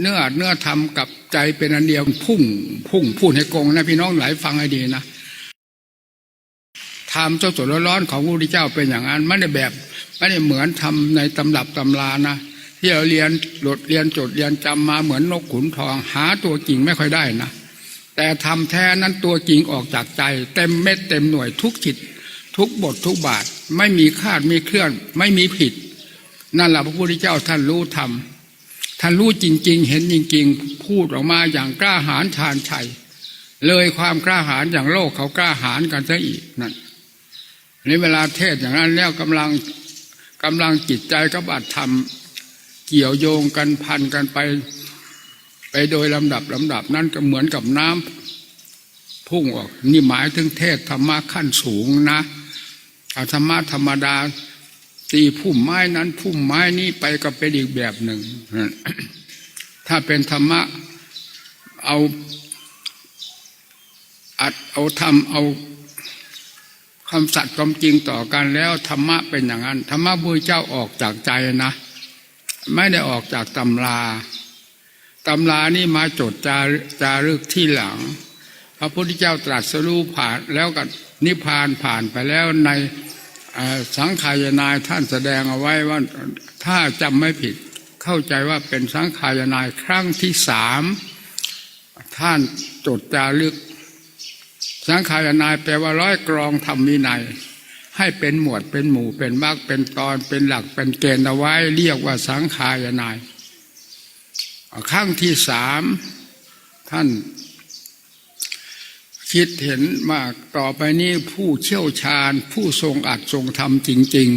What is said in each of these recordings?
เนื้อเนื้อธรรมกับใจเป็นอันเดียวพุ่ง พุ่งพูดให้กงนะพี่น้องหลายฟังให้ดีนะธรรมเจ้าสดร้อนของพระพุทธเจ้าเป็นอย่างนั้นไม่ได้แบบไม่ได้เหมือนทำในตำรับตำรานะที่เราเรียนหลดเรียนจดเรียนจำมาเหมือนนกขุนทอง หาตัวจริงไม่ค่อยได้นะแต่ทำแท้นั้นตัวจริงออกจากใจ เต็มเม็ดเต็มหน่วยทุกจิต ทุกบททุกบาท ไม่มีคาดมีเคลื่อน ไม่มีผิด นั่นแหละพระพุทธเจ้าท่านรู้ธรรม ท่านรู้จริง ๆ เห็นจริง ๆ พูดออกมาอย่างกล้าหาญชาญชัย เลยความกล้าหาญอย่างโลกเขากล้าหาญกันซะอีกนั่นนี่เวลาเทศอย่างนั้นแล้วกำลังกำลังจิตใจกับอัตธรรม เกี่ยวโยงกันพันกันไป ไปโดยลำดับลำดับนั้นก็เหมือนกับน้ำพุ่งออกนี่หมายถึงเทศธรรมะขั้นสูงนะธรรมะธรรมดา ตีพุ่มไม้นั้นพุ่มไม้นี้ไปก็เป็นอีกแบบหนึ่ง ถ้าเป็นธรรมะเอาอัดเอาทำเอาคำสัตย์ความจริงต่อกันแล้วธรรมะเป็นอย่างนั้นธรรมะพุทธเจ้าออกจากใจนะ ไม่ได้ออกจากตำราตำรานี่มาจดจาจารึกที่หลัง พระพุทธเจ้าตรัสรู้ผ่านแล้วก็นิพพานผ่านไปแล้วใน สังขายนายท่านแสดงเอาไว้ว่าถ้าจำไม่ผิดเข้าใจว่าเป็นสังขายนายครั้งที่สามท่านจดจารึก สังขายนายแปลว่าร้อยกรองธรรมวินัยให้เป็นหมวดเป็นหมู่เป็นมรรคเป็นตอนเป็นหลักเป็นเกณฑ์เอาไว้ เรียกว่าสังขายนายครั้งที่สามท่าน คิดเห็นว่าต่อไปนี้ผู้เชี่ยวชาญ ผู้ทรงอัดทรงธรรมจริง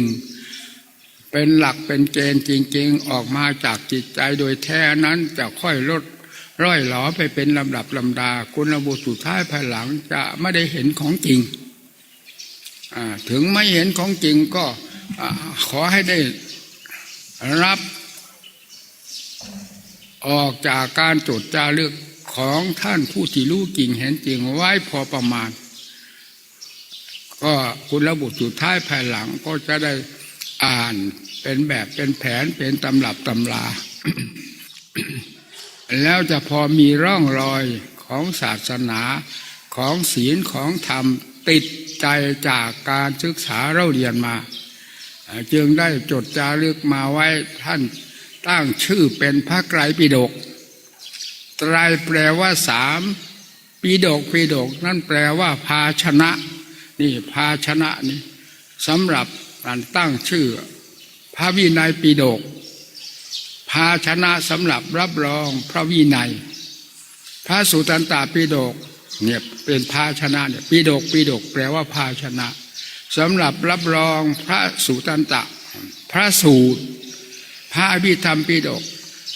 ๆ เป็นหลักเป็นเกณฑ์จริง ๆ ออกมาจากจิตใจโดยแท้นั้นจะค่อยลดร่อยหลอไปเป็นลำดับลำดาคุณบุตรสุดท้ายภายหลังจะไม่ได้เห็นของจริงถึงไม่เห็นของจริงก็ขอให้ได้รับออกจากการจดจารึก ของท่านผู้ที่รู้จริงเห็นจริงไว้พอประมาณ ก็คุณระบุสุดท้ายภายหลังก็จะได้อ่านเป็นแบบเป็นแผนเป็นตำรับตำลา แล้วจะพอมีร่องรอยของศาสนาของศีลของธรรมติดใจจากการศึกษาเราเรียนมา จึงได้จดจารึกมาไว้ท่านตั้งชื่อเป็นพระไกรปิฎก ไตรแปลว่าสามปีดกปีดกนั่นแปลว่า ภาชนะ นี่ภาชนะนี่สำหรับการตั้งชื่อ พระวินัยปีดก ภาชนะสำหรับรับรองพระวินัย พระสุตันตปีดกเนี่ยเป็นภาชนะเนี่ยปีดกปีดก แปลว่าภาชนะสำหรับรับรองพระสุตันตะ พระสูตร พระอภิธรรมปีดก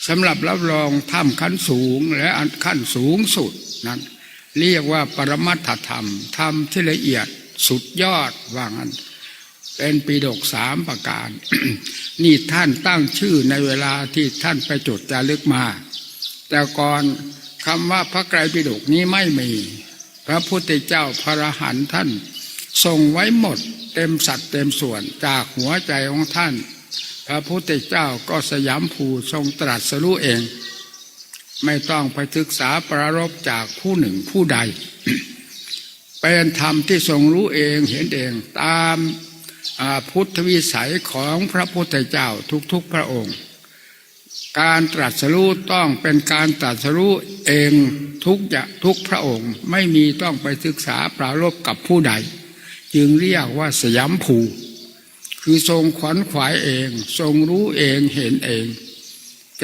สำหรับรับรองถ้ำขั้นสูงและขั้นสูงสุดนั้น เรียกว่าปรมัตถธรรมธรรมที่ละเอียดสุดยอดว่างั้นเป็นปีดกสามประการ นี่ท่านตั้งชื่อในเวลาที่ท่านไปจดจารึกมา แต่ก่อนคำว่าพระไกรปิฎกนี้ไม่มี พระพุทธเจ้าพระหันท่านทรงไว้หมดเต็มสัดเต็มส่วนจากหัวใจของท่าน พระพุทธเจ้าก็สยามภูทรงตรัสรู้เอง ไม่ต้องไปศึกษาประรบจากผู้หนึ่งผู้ใด เป็นธรรมที่ทรงรู้เองเห็นเองตามพุทธวิสัยของพระพุทธเจ้าทุกๆพระองค์ การตรัสรู้ต้องเป็นการตรัสรู้เองทุกอย่างทุกพระองค์ ไม่มีต้องไปศึกษาปรารบกับผู้ใด จึงเรียกว่าสยามภู คือทรงขวัญขวายเอง ทรงรู้เองเห็นเอง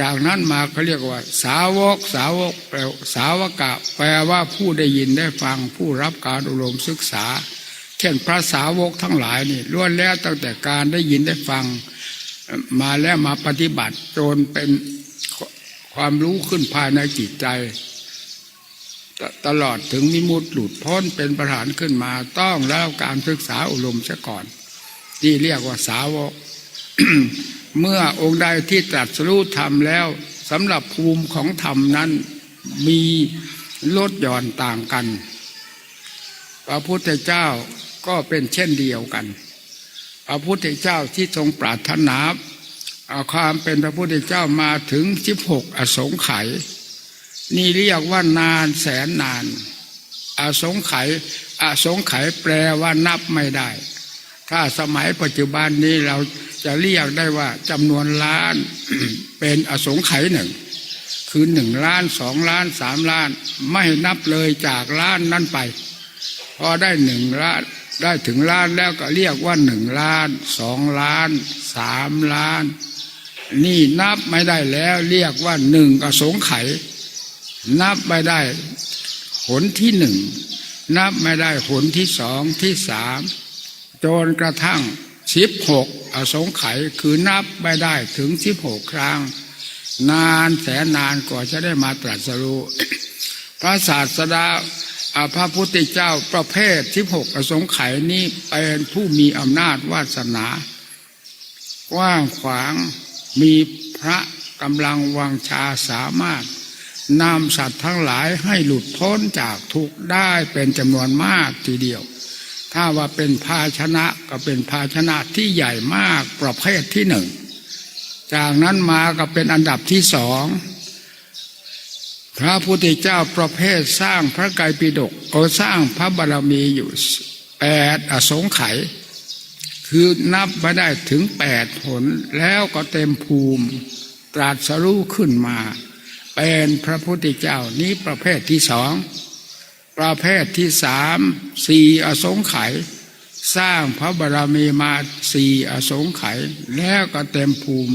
จากนั้นมาเขาเรียกว่า สาวกสาวกแปลสาวกะ แปลว่าผู้ได้ยินได้ฟังผู้รับการอบรมศึกษา เช่นพระสาวกทั้งหลายนี่ล้วนแล้วตั้งแต่การได้ยินได้ฟัง มาแล้วมาปฏิบัติจนเป็นความรู้ขึ้นภายในจิตใจตลอดถึงมิมุติหลุดพ้นเป็นประธานขึ้นมาต้องแล้วการศึกษาอบรมเสียก่อน ที่เรียกว่าสาวก เมื่อองค์ใดที่ตรัสรู้ธรรมแล้วสำหรับภูมิของธรรมนั้นมีลดหย่อนต่างกัน พระพุทธเจ้าก็เป็นเช่นเดียวกัน พระพุทธเจ้าที่ทรงปรารถนาเอาความเป็นพระพุทธเจ้ามาถึงสิบหกอสงไขยนี่เรียกว่านานแสนนาน อสงไขยอสงไขยแปลว่านับไม่ได้ ถ้าสมัยปัจจุบันนี้เราจะเรียกได้ว่าจำนวนล้านเป็นอสงไขยหนึ่ง คือหนึ่งล้านสองล้านสามล้าน ไม่นับเลยจากล้านนั้นไป พอได้หนึ่งล้านได้ถึงล้านแล้วก็เรียกว่าหนึ่งล้านสองล้านสามล้าน นี่นับไม่ได้แล้วเรียกว่าหนึ่งอสงไขยนับไม่ได้หนที่หนึ่งนับไม่ได้หนที่สองที่สาม จนกระทั่งสิบหกอสงไขยคือนับไม่ได้ถึงสิบหกครั้ง นานแสนนานกว่าจะได้มาตรัสรู้พระศาสดาอาพระพุทธเจ้าประเภทที่หกอสงไขยนี้เป็นผู้มีอำนาจวาสนากว้างขวางมีพระกำลังวังชาสามารถนำสัตว์ทั้งหลายให้หลุดพ้นจากทุกข์ได้เป็นจำนวนมากทีเดียว ถ้าว่าเป็นภาชนะก็เป็นภาชนะที่ใหญ่มากประเภทที่หนึ่ง จากนั้นมาก็เป็นอันดับที่สอง พระพุทธเจ้าประเภทสร้างพระไกรปิฎกโอสร้างพระบารมีอยู่แปดอสงไขยคือนับมาได้ถึงแปดผลแล้วก็เต็มภูมิตรัสรู้ขึ้นมา เป็นพระพุทธเจ้านี้ประเภทที่สอง ประเภทที่สามสี่อสงไขยสร้างพระบารมีมาสี่อสงไขยแล้วก็เต็มภูมิ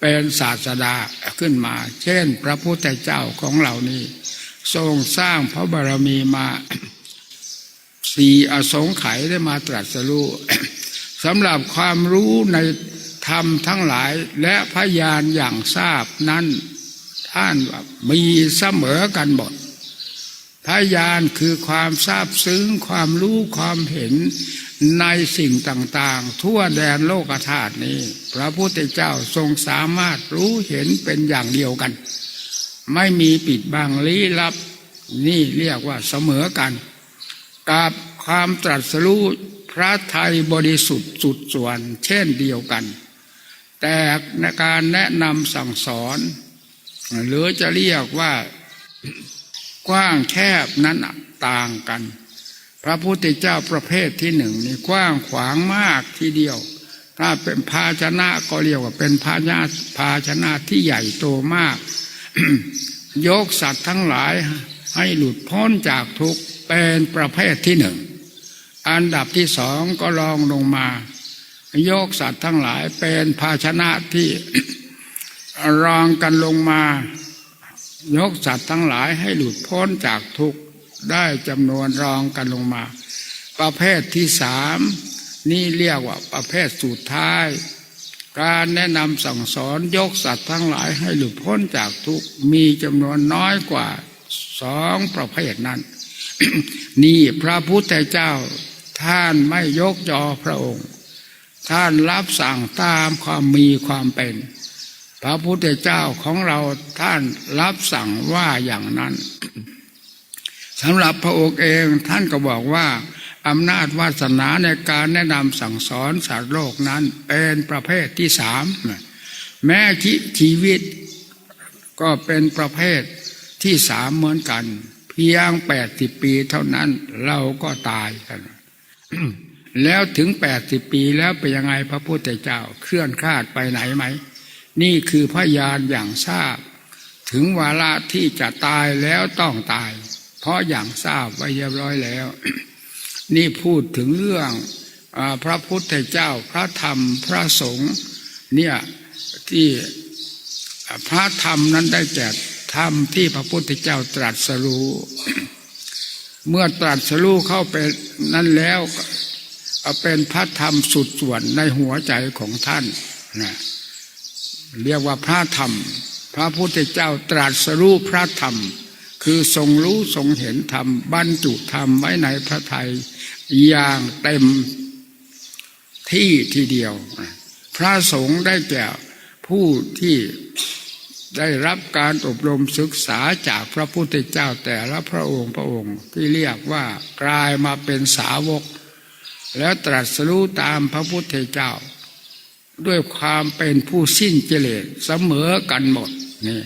เป็นศาสดาขึ้นมา เช่น พระพุทธเจ้าของเหล่านี้ ทรงสร้างพระบารมีมาสี่อสงไขยได้มาตรัสรู้สำหรับความรู้ในธรรมทั้งหลายและพยานอย่างทราบนั้นท่านมีเสมอกันหมด พยานคือความทราบซึ้งความรู้ความเห็นในสิ่งต่างๆ ทั่วแดนโลกธาตุนี้ พระพุทธเจ้าทรงสามารถรู้เห็นเป็นอย่างเดียวกัน ไม่มีปิดบังลี้ลับนี่เรียกว่าเสมอกัน กับความตรัสรู้พระไทยบริสุทธิ์สุดส่วน เช่นเดียวกัน แต่ในการแนะนำสั่งสอน หรือจะเรียกว่า กว้างแคบนั้นต่างกัน พระพุทธเจ้าประเภทที่หนึ่งนี่กว้างขวางมากทีเดียว ถ้าเป็นภาชนะก็เรียกว่าเป็นภาชนะภาชนะที่ใหญ่โตมาก ยกสัตว์ทั้งหลายให้หลุดพ้นจากทุกข์เป็นประเภทที่หนึ่ง อันดับที่สองก็ลองลงมา ยกสัตว์ทั้งหลายเป็นภาชนะที่รองกันลงมา ยกสัตว์ทั้งหลายให้หลุดพ้นจากทุกข์ได้จำนวนรองกันลงมา ประเภทที่สามนี่เรียกว่าประเภทสุดท้าย การแนะนำสั่งสอนยกสัตว์ทั้งหลายให้หลุดพ้นจากทุกข์มีจำนวนน้อยกว่าสองประเภทนั้น นี่พระพุทธเจ้าท่านไม่ยกยอพระองค์ ท่านรับสั่งตามความมีความเป็น พระพุทธเจ้าของเราท่านรับสั่งว่าอย่างนั้นสำหรับพระองค์เองท่านก็บอกว่าอำนาจวาสนาในการแนะนำสั่งสอนสัตว์โลกนั้นเป็นประเภทที่สามแม้ชีวิตก็เป็นประเภทที่สามเหมือนกัน เพียงแปดสิบปีเท่านั้นเราก็ตายกัน แล้วถึงแปดสิบปีแล้วเป็นยังไงพระพุทธเจ้าเคลื่อนคลาดไปไหนไหม นี่คือพยานอย่างทราบ ถึงวาระที่จะตายแล้วต้องตาย เพราะอย่างทราบไว้เรียบร้อยแล้ว นี่พูดถึงเรื่องอพระพุทธเจ้าพระธรรมพระสงฆ์เนี่ยที่พระธรรมนั้นได้แก่ธรรมที่พระพุทธเจ้าตรัสรู้เมื่อตรัสรู้เข้าไปนั้นแล้วเป็นพระธรรมสุดส่วนในหัวใจของท่านนะ เรียกว่าพระธรรม พระพุทธเจ้าตรัสรู้พระธรรม คือทรงรู้ทรงเห็นธรรมบรรจุธรรมไว้ในพระทัยอย่างเต็มที่ทีเดียว พระสงฆ์ได้แก่ผู้ที่ได้รับการอบรมศึกษาจากพระพุทธเจ้าแต่ละพระองค์พระองค์ที่เรียกว่ากลายมาเป็นสาวก แล้วตรัสรู้ตามพระพุทธเจ้า ด้วยความเป็นผู้สิ้นเจเลสเสมอกันหมดนี่